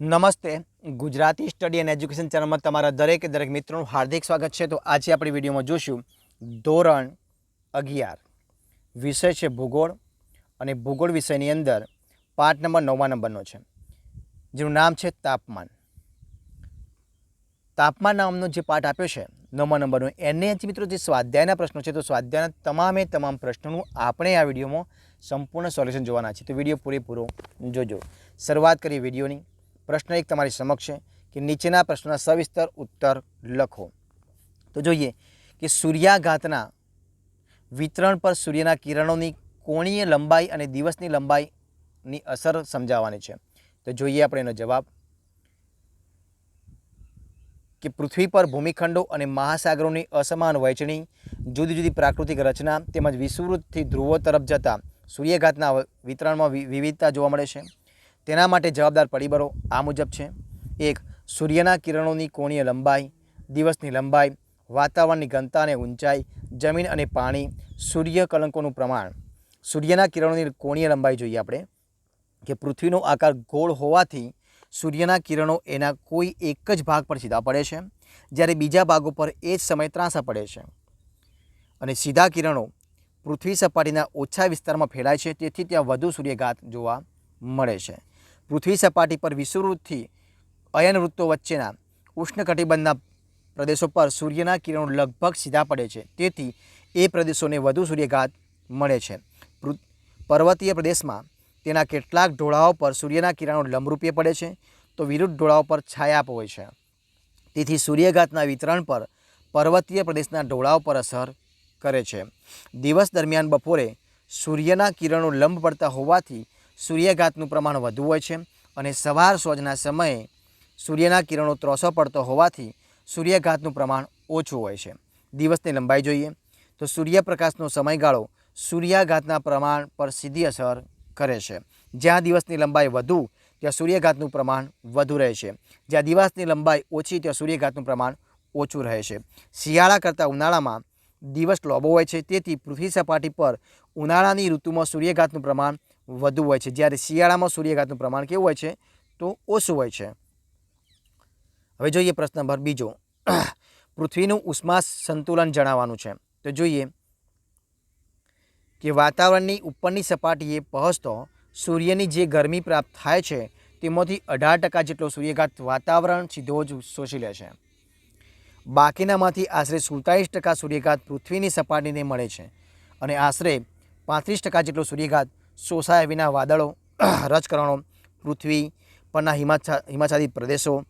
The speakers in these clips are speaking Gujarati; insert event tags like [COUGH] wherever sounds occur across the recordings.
નમસ્તે. ગુજરાતી સ્ટડી એન્ડ એજ્યુકેશન ચેનલમાં તમારા દરેક દરેક મિત્રોનું હાર્દિક સ્વાગત છે. તો આજે આપણે વિડીયોમાં જોશું ધોરણ અગિયાર, વિષય છે ભૂગોળ અને ભૂગોળ વિષયની અંદર પાઠ નંબર નવમા નંબરનો છે, જેનું નામ છે તાપમાન. તાપમાન નામનો જે પાઠ આપ્યો છે નવમા નંબરનો, એને જ મિત્રો જે સ્વાધ્યાયના પ્રશ્નો છે, તો સ્વાધ્યાયના તમામે તમામ પ્રશ્નોનું આપણે આ વિડીયોમાં સંપૂર્ણ સોલ્યુશન જોવાના છે. તો વીડિયો પૂરેપૂરો જોજો. શરૂઆત કરીએ વિડીયોની. પ્રશ્ન એક તમારી સમક્ષ છે કે નીચેના પ્રશ્નના સવિસ્તર ઉત્તર લખો. તો જોઈએ કે સૂર્યાઘાતના વિતરણ પર સૂર્યના કિરણોની કોણીય લંબાઈ અને દિવસની લંબાઈની અસર સમજાવવાની છે. તો જોઈએ આપણે એનો જવાબ. કે પૃથ્વી પર ભૂમિખંડો અને મહાસાગરોની અસમાન વહેંચણી, જુદી જુદી પ્રાકૃતિક રચના તેમજ વિષુવૃતથી ધ્રુવો તરફ જતાં સૂર્યઘાતના વિતરણમાં વિવિધતા જોવા મળે છે. તેના માટે જવાબદાર પરિબળો આ મુજબ છે. એક, સૂર્યના કિરણોની કોણીય લંબાઈ, દિવસની લંબાઈ, વાતાવરણની ઘનતા અને ઊંચાઈ, જમીન અને પાણી, સૂર્ય કલંકોનું પ્રમાણ. સૂર્યના કિરણોની કોણીય લંબાઈ જોઈએ આપણે. કે પૃથ્વીનો આકાર ગોળ હોવાથી સૂર્યના કિરણો એના કોઈ એક જ ભાગ પર સીધા પડે છે, જ્યારે બીજા ભાગો પર એ જ સમયે ત્રાંસા પડે છે. અને સીધા કિરણો પૃથ્વી સપાટીના ઓછા વિસ્તારમાં ફેલાય છે, તેથી ત્યાં વધુ સૂર્યઘાત જોવા મળે છે. પૃથ્વી સપાટી પર વિષુવૃત્તથી અયન વૃત્તો વચ્ચેના ઉષ્ણકટિબંધના પ્રદેશો પર સૂર્યના કિરણો લગભગ સીધા પડે છે. તેથી એ પ્રદેશોને વધુ સૂર્યઘાત મળે છે. પર્વતીય પ્રદેશમાં તેના કેટલાક ઢોળાવો પર સૂર્યના કિરણો લંબરૂપે પડે છે તો વિરુદ્ધ ઢોળાવો પર છાયા હોય છે. તેથી સૂર્યઘાતના વિતરણ પર પર્વતીય પ્રદેશના ઢોળાવ પર અસર કરે છે. દિવસ દરમિયાન બપોરે સૂર્યના કિરણો લંબ પડતા હોવાથી સૂર્યઘાતનું પ્રમાણ વધુ હોય છે અને સવાર સોજના સમયે સૂર્યના કિરણો ત્રોસો પડતો હોવાથી સૂર્યઘાતનું પ્રમાણ ઓછું હોય છે. દિવસની લંબાઈ જોઈએ તો સૂર્યપ્રકાશનો સમયગાળો સૂર્યાઘાતના પ્રમાણ પર સીધી અસર કરે છે. જ્યાં દિવસની લંબાઈ વધુ, ત્યાં સૂર્યઘાતનું પ્રમાણ વધુ રહે છે. જ્યાં દિવસની લંબાઈ ઓછી, ત્યાં સૂર્યઘાતનું પ્રમાણ ઓછું રહે છે. શિયાળા કરતાં ઉનાળામાં દિવસ લાંબો હોય છે, તેથી પૃથ્વી સપાટી પર ઉનાળાની ઋતુમાં સૂર્યઘાતનું પ્રમાણ વધુ હોય છે. જ્યારે શિયાળામાં સૂર્યઘાતનું પ્રમાણ કેવું હોય છે, તો ઓછું હોય છે. હવે જોઈએ પ્રશ્ન નંબર બીજો. [CLEARS THROAT] પૃથ્વીનું ઉષ્મા સંતુલન જણાવવાનું છે. તો જોઈએ કે વાતાવરણની ઉપરની સપાટીએ પહોંચતો સૂર્યની જે ગરમી પ્રાપ્ત થાય છે, તેમાંથી અઢાર ટકા જેટલો સૂર્યઘાત વાતાવરણ સીધો જ શોષી લે છે. બાકીનામાંથી આશરે સુડતાલીસ ટકા સૂર્યઘાત પૃથ્વીની સપાટીને મળે છે. અને આશરે પાંત્રીસ ટકા જેટલો સૂર્યઘાત શોષાયા વિના વાદળો, [CLEARS THROAT] રજકરણો, પૃથ્વી પરના હિમાચ્છા હિમાચ્છાદિત પ્રદેશો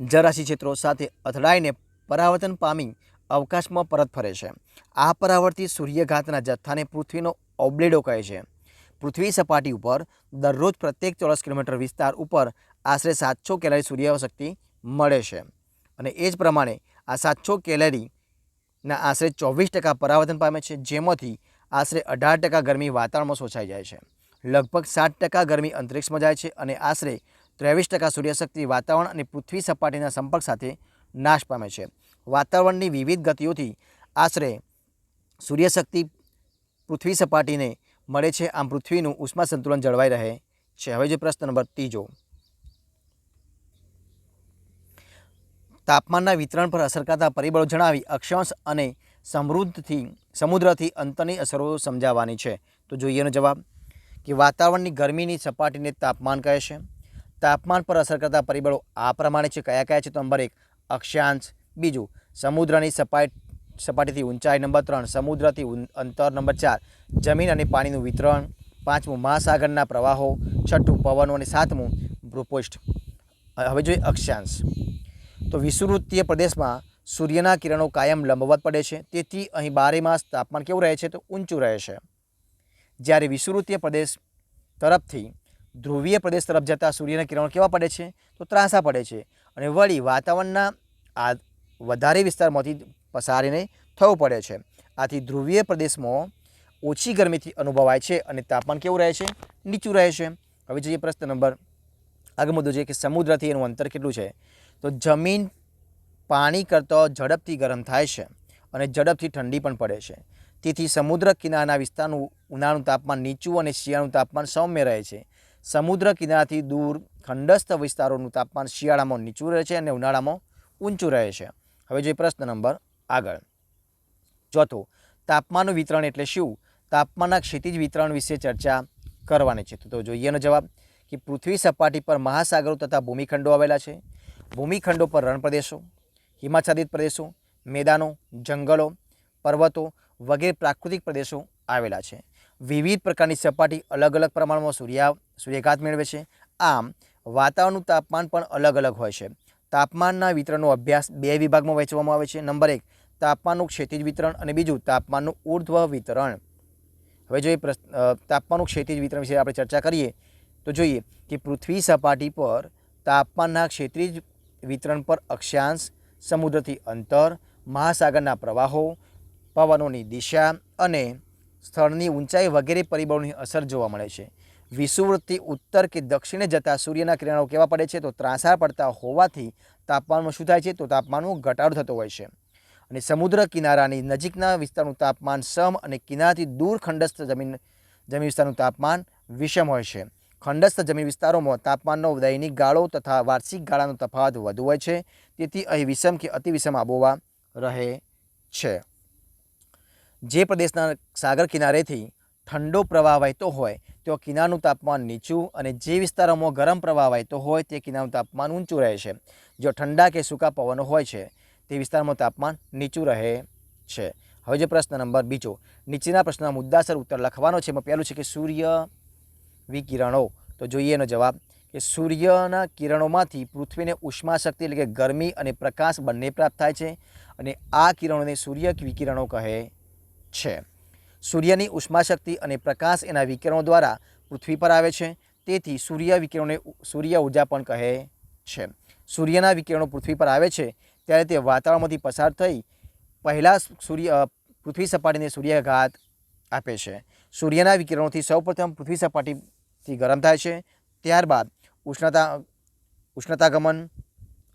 જરાશી ક્ષેત્રો સાથે અથડાઈને પરાવર્તન પામી અવકાશમાં પરત ફરે છે. આ પરાવર્તિત સૂર્યઘાતના જથ્થાને પૃથ્વીનો ઓબ્લેડો કહે છે. પૃથ્વી સપાટી ઉપર દરરોજ પ્રત્યેક ચોરસ કિલોમીટર વિસ્તાર ઉપર આશરે સાતસો કેલરી સૂર્યશક્તિ મળે છે. અને એ જ પ્રમાણે આ સાતસો કેલરીના આશરે ચોવીસ ટકા પરાવર્તન પામે છે. જેમાંથી આશરે અઢાર ટકા ગરમી વાતાવરણમાં શોષાઈ જાય છે. લગભગ સાત ટકા ગરમી અંતરિક્ષમાં જાય છે અને આશરે ત્રેવીસ ટકા સૂર્યશક્તિ વાતાવરણ અને પૃથ્વી સપાટીના સંપર્ક સાથે નાશ પામે છે. વાતાવરણની વિવિધ ગતિઓથી આશરે સૂર્યશક્તિ પૃથ્વી સપાટીને મળે છે. આમ પૃથ્વીનું ઉષ્મા સંતુલન જળવાઈ રહે છે. હવે જે પ્રશ્ન નંબર ત્રીજો. તાપમાનના વિતરણ પર અસર કરતા પરિબળો જણાવી અક્ષાંશ અને સમૃદ્ધથી, સમુદ્રથી અંતરની અસરો સમજાવવાની છે. તો જોઈએ એનો જવાબ કે વાતાવરણની ગરમીની સપાટીને તાપમાન કહે છે. તાપમાન પર અસર કરતા પરિબળો આ પ્રમાણે છે. કયા કયા છે? તો નંબર એક, અક્ષાંશ. બીજું, સમુદ્રની સપાટી, સપાટીથી ઊંચાઈ નંબર ત્રણ, સમુદ્રથી અંતર નંબર ચાર, જમીન અને પાણીનું વિતરણ. પાંચમું, મહાસાગરના પ્રવાહો. છઠ્ઠું, પવનો અને સાતમું, ભૂપૃષ્ઠ. હવે જોઈએ અક્ષાંશ. તો વિષુવૃત્તીય પ્રદેશમાં સૂર્યના કિરણો કાયમ લંબવત પડે છે. તેથી અહીં બારે માસ તાપમાન કેવું રહે છે તો ઊંચું રહે છે. જ્યારે વિષુવૃત્તીય પ્રદેશ તરફથી ધ્રુવીય પ્રદેશ તરફ જતાં સૂર્યના કિરણો કેવા પડે છે તો ત્રાંસા પડે છે અને વળી વાતાવરણના આ વધારે વિસ્તારમાંથી પસારીને થવું પડે છે. આથી ધ્રુવીય પ્રદેશમાં ઓછી ગરમીથી અનુભવાય છે અને તાપમાન કેવું રહે છે? નીચું રહે છે. હવે જોઈએ પ્રશ્ન નંબર આગળ મુદ્દો છે કે સમુદ્રથી એનું અંતર કેટલું છે? તો જમીન પાણી કરતાં ઝડપથી ગરમ થાય છે અને ઝડપથી ઠંડી પણ પડે છે. તેથી સમુદ્ર કિનારાના વિસ્તારનું ઉનાળું તાપમાન નીચું અને શિયાળું તાપમાન સૌમ્ય રહે છે. સમુદ્ર કિનારાથી દૂર ખંડસ્થ વિસ્તારોનું તાપમાન શિયાળામાં નીચું રહે છે અને ઉનાળામાં ઊંચું રહે છે. હવે જોઈએ પ્રશ્ન નંબર આગળ. ચોથું, તાપમાનનું વિતરણ એટલે શું? તાપમાનના ક્ષિતિજ વિતરણ વિશે ચર્ચા કરવાની છે. તો જોઈએ એનો જવાબ, કે પૃથ્વી સપાટી પર મહાસાગરો તથા ભૂમિખંડો આવેલા છે. ભૂમિખંડો પર રણ પ્રદેશો હિમાચ્છાદિત પ્રદેશો, મેદાનો, જંગલો, પર્વતો વગેરે પ્રાકૃતિક પ્રદેશો આવેલા છે. વિવિધ પ્રકારની સપાટી અલગ અલગ પ્રમાણમાં સૂર્યા, સૂર્યઘાત મેળવે છે. આમ, વાતાવરણનું તાપમાન પણ અલગ અલગ હોય છે. તાપમાનના વિતરણનો અભ્યાસ બે વિભાગમાં વહેંચવામાં આવે છે. નંબર એક, તાપમાનનું ક્ષેતિજ વિતરણ અને બીજું, તાપમાનનું ઉર્ધ્વ વિતરણ. હવે જો એ તાપમાનનું ક્ષેતિજ વિતરણ વિશે આપણે ચર્ચા કરીએ, તો જોઈએ કે પૃથ્વી સપાટી પર તાપમાનના ક્ષેત્રીજ વિતરણ પર અક્ષાંશ સમુદ્રથી અંતર, મહાસાગરના પ્રવાહો, પવનોની દિશા અને સ્થળની ઊંચાઈ વગેરે પરિબળોની અસર જોવા મળે છે. વિષુવવૃત્તથી ઉત્તર કે દક્ષિણે જતા સૂર્યના કિરણો કેવા પડે છે તો ત્રાંસા પડતા હોવાથી તાપમાનમાં શું થાય છે તો તાપમાનમાં ઘટાડો થતો હોય છે. અને સમુદ્ર કિનારાની નજીકના વિસ્તારનું તાપમાન સમ અને કિનારાથી દૂર ખંડસ્થ જમીન જમીન વિસ્તારનું તાપમાન વિષમ હોય છે. ખંડસ્થ જમીન વિસ્તારોમાં તાપમાનનો દૈનિક ગાળો તથા વાર્ષિક ગાળાનો તફાવત વધુ હોય છે. તેથી અહીં વિષમ કે અતિ વિષમ આબોહવા રહે છે. જે પ્રદેશના સાગર કિનારેથી ઠંડો પ્રવાહ વહેતો હોય તો કિનારનું તાપમાન નીચું અને જે વિસ્તારોમાં ગરમ પ્રવાહ વહેતો હોય, તે કિનારનું તાપમાન ઊંચું રહે છે. જો ઠંડા કે સૂકા પવનો હોય છે, તે વિસ્તારમાં તાપમાન નીચું રહે છે. હવે જે પ્રશ્ન નંબર બીજો, નીચેના પ્રશ્નના મુદ્દાસર ઉત્તર લખવાનો છે. એમાં પહેલું છે કે સૂર્ય વિકિરણો તો જોઈએ એનો જવાબ કે સૂર્યના કિરણોમાંથી પૃથ્વીને ઉષ્મા શક્તિ એટલે કે ગરમી અને પ્રકાશ બંને પ્રાપ્ત થાય છે અને આ કિરણોને સૂર્ય વિકિરણો કહે છે. સૂર્યની ઉષ્મા શક્તિ અને પ્રકાશ એના વિકિરણો દ્વારા પૃથ્વી પર આવે છે. તેથી સૂર્ય વિકિરણોને સૂર્ય ઊર્જા પણ કહે છે. સૂર્યના વિકિરણો પૃથ્વી પર આવે છે ત્યારે તે વાતાવરણમાંથી પસાર થઈ પહેલાં સૂર્ય પૃથ્વી સપાટીને સૂર્યાઘાત આપે છે. સૂર્યના વિકિરણોથી સૌપ્રથમ પૃથ્વી સપાટીથી ગરમ થાય છે. ત્યારબાદ ઉષ્ણતા, ઉષ્ણતાગમન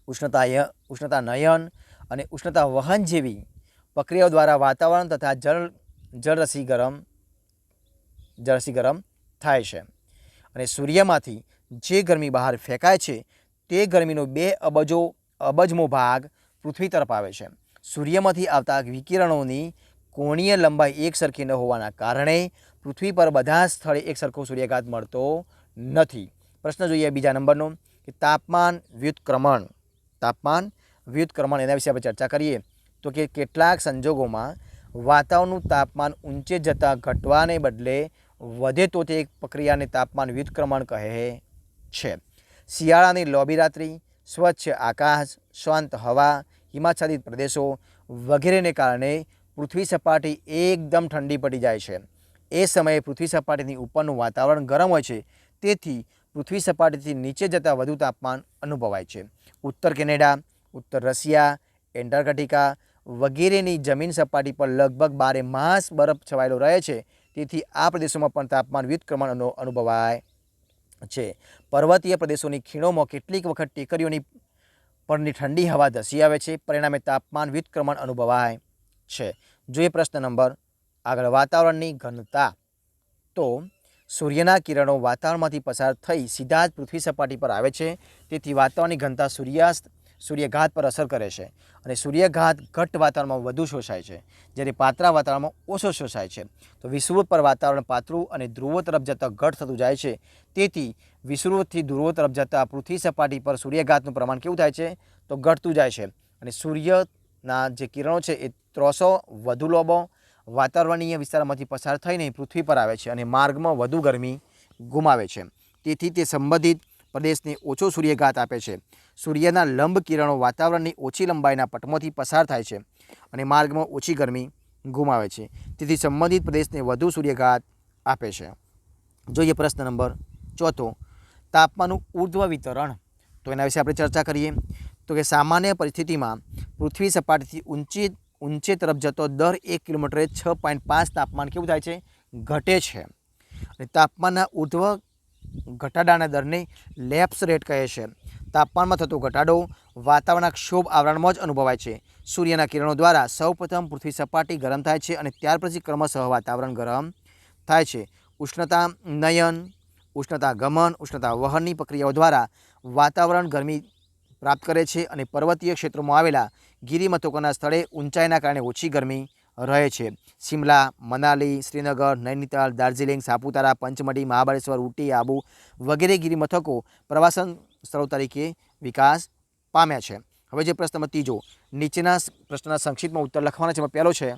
ઉષ્ણતાય ઉષ્ણતા નયન અને ઉષ્ણતા વહન જેવી પ્રક્રિયાઓ દ્વારા વાતાવરણ તથા જળ, જળરસી ગરમ જળરસી ગરમ થાય છે. અને સૂર્યમાંથી જે ગરમી બહાર ફેંકાય છે, તે ગરમીનો બે અબજો, અબજમો ભાગ પૃથ્વી તરફ આવે છે. સૂર્યમાંથી આવતા વિકિરણોની કોણીય લંબાઈ એકસરખી ન હોવાના કારણે પૃથ્વી પર બધા સ્થળે એક સરખો સૂર્યાઘાત મળતો નથી. પ્રશ્ન જોઈએ બીજા નંબરનો કે તાપમાન વ્યુત્ક્રમણ. તાપમાન વ્યુત્ક્રમણ એના વિશે આપણે ચર્ચા કરીએ તો કે કેટલાક સંજોગોમાં વાતાવરણનું તાપમાન ઊંચે જતાં ઘટવાને બદલે વધે તો તે પ્રક્રિયાને તાપમાન વ્યુત્ક્રમણ કહે છે. શિયાળાની લોબી રાત્રિ, સ્વચ્છ આકાશ, શાંત હવા, હિમાચ્છાદિત પ્રદેશો વગેરેને કારણે પૃથ્વી સપાટી એકદમ ઠંડી પડી જાય છે. એ સમયે પૃથ્વી સપાટીની ઉપરનું વાતાવરણ ગરમ હોય છે. તેથી પૃથ્વી સપાટીથી નીચે જતાં વધુ તાપમાન અનુભવાય છે. ઉત્તર કેનેડા, ઉત્તર રશિયા, એન્ટાર્કટિકા વગેરેની જમીન સપાટી પર લગભગ બારે માસ બરફ છવાયેલો રહે છે. તેથી આ પ્રદેશોમાં પણ તાપમાન વ્યુત્ક્રમણ અનુ- અનુભવાય છે. પર્વતીય પ્રદેશોની ખીણોમાં કેટલીક વખત ટેકરીઓની પરની ઠંડી હવા ધસી આવે છે. પરિણામે તાપમાન વ્યુત્ક્રમણ અનુભવાય છે. જોઈએ પ્રશ્ન નંબર આગળ વાતાવરણની ઘનતા. તો સૂર્યના કિરણો વાતાવરણમાંથી પસાર થઈ સીધા જ પૃથ્વી સપાટી પર આવે છે. તેથી વાતાવરણની ઘનતા સૂર્યાસ્ત, સૂર્યઘાત પર અસર કરે છે. અને સૂર્યઘાત ઘટ્ટ વાતાવરણમાં વધુ શોષાય છે. જ્યારે પાતળા વાતાવરણમાં ઓછો શોષાય છે. તો વિષુવૃત્ત પર વાતાવરણ પાતળું અને ધ્રુવો તરફ જતાં ઘટ થતું જાય છે. તેથી વિષુવૃત્તથી ધ્રુવો તરફ જતાં પૃથ્વી સપાટી પર સૂર્યઘાતનું પ્રમાણ કેવું થાય છે? તો ઘટતું જાય છે. અને સૂર્યના જે કિરણો છે એ ત્રણસો વધુ લોબો વાતાવરણીય વિસ્તારમાંથી પસાર થઈને પૃથ્વી પર આવે છે અને માર્ગમાં વધુ ગરમી ગુમાવે છે. તેથી તે સંબંધિત પ્રદેશને ઓછો સૂર્યઘાત આપે છે. સૂર્યના લંબ કિરણો વાતાવરણની ઓછી લંબાઈના પટમાંથી પસાર થાય છે અને માર્ગમાં ઓછી ગરમી ગુમાવે છે. તેથી સંબંધિત પ્રદેશને વધુ સૂર્યઘાત આપે છે. જોઈએ પ્રશ્ન નંબર ચોથો, તાપમાનનું ઉર્ધ્વ વિતરણ. તો એના વિશે આપણે ચર્ચા કરીએ. તો કે સામાન્ય પરિસ્થિતિમાં પૃથ્વી સપાટીથી ઊંચી ઊંચે તરફ જતો દર એક કિલોમીટરે છ પોઈન્ટ પાંચ તાપમાન કેવું થાય છે? ઘટે છે. અને તાપમાનના ઉર્ધ્વ ઘટાડાના દરને લેપ્સ રેટ કહે છે. તાપમાનમાં થતો ઘટાડો વાતાવરણના ક્ષોભ આવરણમાં જ અનુભવાય છે. સૂર્યના કિરણો દ્વારા સૌપ્રથમ પૃથ્વી સપાટી ગરમ થાય છે અને ત્યાર પછી ક્રમશઃ વાતાવરણ ગરમ થાય છે. ઉષ્ણતા નયન, ઉષ્ણતા ગમન, ઉષ્ણતા વહનની પ્રક્રિયાઓ દ્વારા વાતાવરણ ગરમી પ્રાપ્ત કરે છે અને પર્વતીય ક્ષેત્રોમાં આવેલા ગિરિમથકોના સ્થળે ઊંચાઈના કારણે ઓછી ગરમી રહે છે. શિમલા, મનાલી, શ્રીનગર, નૈનીતાલ, દાર્જિલિંગ, સાપુતારા, પંચમઢી, મહાબળેશ્વર, ઉટી, આબુ વગેરે ગિરિમથકો પ્રવાસન સ્થળો તરીકે વિકાસ પામ્યા છે. હવે જે પ્રશ્ન ત્રીજો, નીચેના પ્રશ્નના સંક્ષિપ્તમાં ઉત્તર લખવાના છે. પહેલો છે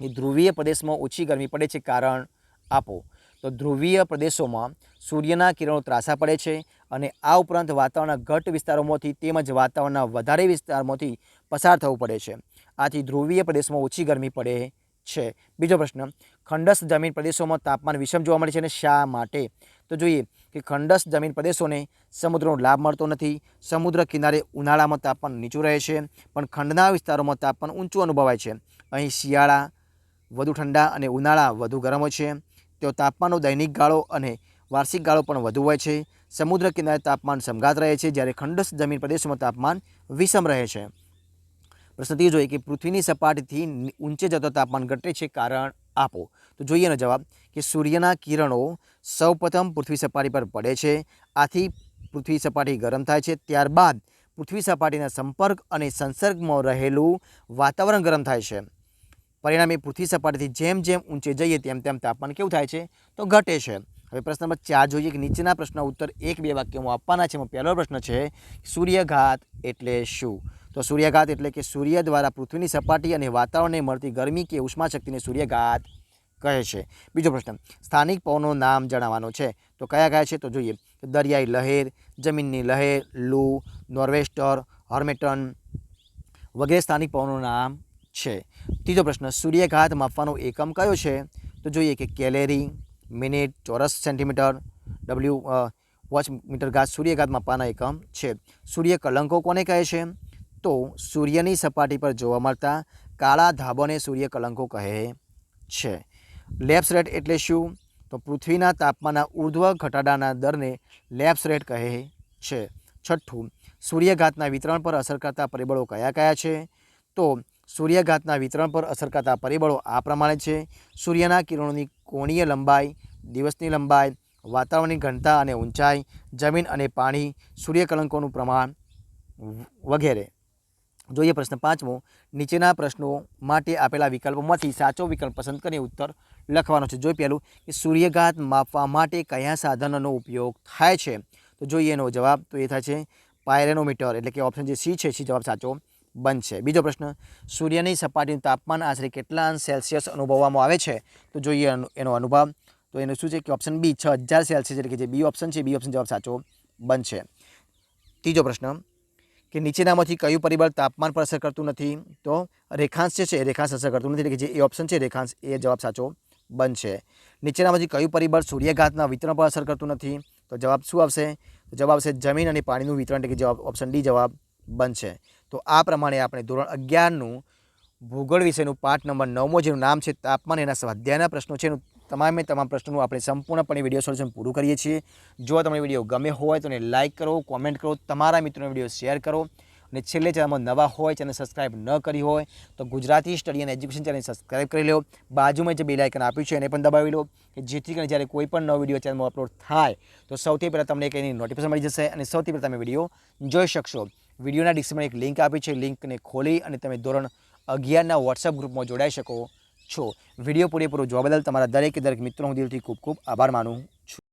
કે ધ્રુવીય પ્રદેશમાં ઓછી ગરમી પડે છે કારણ આપો. તો ધ્રુવીય પ્રદેશોમાં સૂર્યના કિરણો ત્રાસા પડે છે અને આ ઉપરાંત વાતાવરણના ઘટ વિસ્તારોમાંથી તેમજ વાતાવરણના વધારે વિસ્તારમાંથી પસાર થવું પડે છે. આથી ધ્રુવીય પ્રદેશમાં ઓછી ગરમી પડે છે. બીજો પ્રશ્ન, ખંડસ્થ જમીન પ્રદેશોમાં તાપમાન વિષમ જોવા મળે છે અને શા માટે? તો જોઈએ કે ખંડસ્થ જમીન પ્રદેશોને સમુદ્રનો લાભ મળતો નથી. સમુદ્ર કિનારે ઉનાળામાં તાપમાન નીચું રહે છે, પણ ખંડના વિસ્તારોમાં તાપમાન ઊંચું અનુભવાય છે. અહીં શિયાળા વધુ ઠંડા અને ઉનાળા વધુ ગરમ હોય છે. તેઓ તાપમાનનો દૈનિક ગાળો અને વાર્ષિક ગાળો પણ વધુ હોય છે. સમુદ્ર કિનારે તાપમાન સમઘાત રહે છે, જ્યારે ખંડસ્થ જમીન પ્રદેશોમાં તાપમાન વિષમ રહે છે. પ્રશ્ન તે જોઈએ કે પૃથ્વીની સપાટીથી ઊંચે જતો તાપમાન ઘટે છે કારણ આપો. તો જોઈએ જવાબ કે સૂર્યના કિરણો સૌપ્રથમ પૃથ્વી સપાટી પર પડે છે. આથી પૃથ્વી સપાટી ગરમ થાય છે. ત્યારબાદ પૃથ્વી સપાટીના સંપર્ક અને સંસર્ગમાં રહેલું વાતાવરણ ગરમ થાય છે. પરિણામે પૃથ્વી સપાટીથી જેમ જેમ ઊંચે જઈએ તેમ તેમ તાપમાન કેવું થાય છે? તો ઘટે છે. હવે પ્રશ્ન નંબર ચાર જોઈએ કે નીચેના પ્રશ્નનો ઉત્તર એક બે વાક્યમાં આપવાના છે. એમાં પહેલો પ્રશ્ન છે, સૂર્યઘાત એટલે શું? તો સૂર્યઘાત એટલે કે સૂર્ય દ્વારા પૃથ્વીની સપાટી અને વાતાવરણને મળતી ગરમી કે ઉષ્મા શક્તિને સૂર્યઘાત કહે છે. બીજો પ્રશ્ન, સ્થાનિક પવનનું નામ જણાવવાનો છે. તો કયા કયા છે? તો જોઈએ, દરિયાઈ લહેર, જમીનની લહેર, લૂ, નોર્વેસ્ટર, હોર્મેટન વગેરે સ્થાનિક પવનોનું નામ છે. ત્રીજો પ્રશ્ન, સૂર્યઘાત માપવાનો એકમ કયો છે? તો જોઈએ કે કેલેરી, મિનિટ, ચોરસ સેન્ટીમીટર, ડબલ્યુ વોચ મીટર ઘાત સૂર્યઘાત માપવાના એકમ છે. સૂર્ય કલંકો કોને કહે છે? તો સૂર્યની સપાટી પર જોવા મળતા કાળા ધાબોને સૂર્ય કલંકો કહે છે. લેપ્સ રેટ એટલે શું? તો પૃથ્વીના તાપમાનના ઉર્ધ્વ ઘટાડાના દરને લેપ્સ રેટ કહે છે. છઠ્ઠું, સૂર્યઘાતના વિતરણ પર અસર કરતા પરિબળો કયા કયા છે? તો સૂર્યઘાતના વિતરણ પર અસર કરતા પરિબળો આ પ્રમાણે છે. સૂર્યના કિરણોની કોણીય લંબાઈ, દિવસની લંબાઈ, વાતાવરણની ઘનતા અને ઊંચાઈ, જમીન અને પાણી, સૂર્યકલંકોનું પ્રમાણ વગેરે. જોઈએ પ્રશ્ન પાંચમો, નીચેના પ્રશ્નો માટે આપેલા વિકલ્પોમાંથી સાચો વિકલ્પ પસંદ કરીને ઉત્તર લખવાનો છે. જોઈ પહેલું, કે સૂર્યઘાત માપવા માટે કયા સાધનોનો ઉપયોગ થાય છે? તો જોઈએ એનો જવાબ તો એ થાય છે પાયરેનોમીટર, એટલે કે ઓપ્શન જે સી છે, સી જવાબ સાચો. બનશે. બીજો પ્રશ્ન, સૂર્યની સપાટીનું તાપમાન આશરે કેટલા અંશ સેલ્સિયસ અનુભવવામાં આવે છે? તો જોઈએ એનો- અનુભવ. તો એનું શું છે કે ઓપ્શન બી છ હજાર સેલ્સિયસ, એટલે કે જે બી ઓપ્શન છે બી ઓપ્શન જવાબ સાચો બનશે. ત્રીજો પ્રશ્ન, કે નીચેનામાંથી કયું પરિબળ તાપમાન પર અસર કરતું નથી? તો રેખાંશ જે છે એ રેખાંશ અસર કરતું નથી, એટલે કે જે એ ઓપ્શન છે, રેખાંશ એ જવાબ સાચો બનશે. નીચેનામાંથી કયું પરિબળ સૂર્યઘાતના વિતરણ પર અસર કરતું નથી? તો જવાબ શું આવશે? તો જવાબ આવશે જમીન અને પાણીનું વિતરણ, એટલે કે જવાબ ઓપ્શન ડી જવાબ બનશે. તો આ પ્રમાણે આપણે ધોરણ અગિયારનું ભૂગોળ વિષયનું પાઠ નંબર નવમો, જેનું નામ છે તાપમાન, એના સ્વાધ્યાયના પ્રશ્નો છે. એનું તમામે તમામ પ્રશ્નોનું આપણે સંપૂર્ણપણે વીડિયો સોલ્યુશન પૂરું કરીએ છીએ. જો તમને વીડિયો ગમે હોય તો એને લાઇક કરો, કોમેન્ટ કરો, તમારા મિત્રોને વીડિયો શેર કરો. અને છેલ્લે ચેનલમાં નવા હોય, ચેનલ સબસ્ક્રાઇબ ન કરી હોય, તો ગુજરાતી સ્ટડી અને એજ્યુકેશન ચેનલ સબસ્ક્રાઇબ કરી લો. બાજુમાં જે બે આઇકન આપ્યું છે, એને પણ દબાવી લો. કે જેથી કરીને જ્યારે કોઈ પણ નવો વીડિયો ચેનલમાં અપલોડ થાય, તો સૌથી પહેલાં તમને એક એની નોટિફિકેશન મળી જશે અને સૌથી પહેલાં તમે વીડિયો જોઈ શકશો. વિડીયોના ડિસ્ક્રિપ્શનમાં એક લિંક આપી છે, લિંકને ખોલી અને તમે ધોરણ અગિયારના વોટ્સઅપ ગ્રુપમાં જોડાઈ શકો છો. વીડિયો પૂરેપૂરો જોવા બદલ તમારા દરેકે દરેક મિત્રો હું દિલથી ખૂબ ખૂબ આભાર માનું